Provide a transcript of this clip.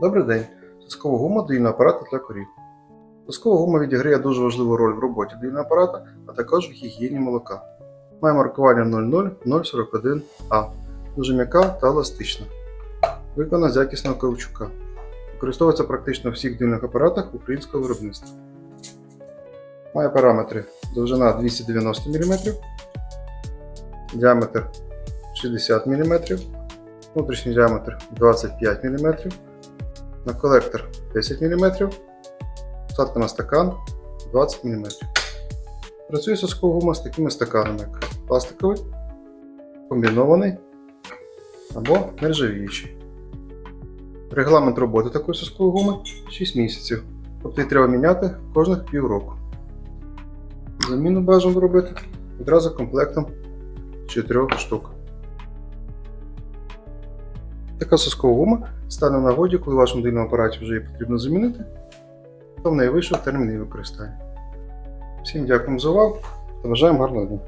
Добрий день. Соскова гума доїльного апарата для корів. Соскова гума відіграє дуже важливу роль в роботі доїльного апарата, а також в гігієні молока. Має маркування 00041А. Дуже м'яка та еластична. Виконана з якісного каучука. Використовується практично у всіх доїльних апаратах українського виробництва. Має параметри довжина 290 мм, діаметр 60 мм, внутрішній діаметр 25 мм, на колектор 10 мм, посадка на стакан 20 мм. Працює соскова гума з такими стаканами, як пластиковий, комбінований або нержавіючий. Регламент роботи такої соскової гуми 6 місяців, тобто її треба міняти кожних півроку. Заміну бажано робити відразу комплектом 4 штук. Така соскова гума стане в нагоді, коли ваш мобільному апараті вже її потрібно замінити, то в неї вийшов термін її використання. Всім дякуємо за увагу та бажаємо гарного дня!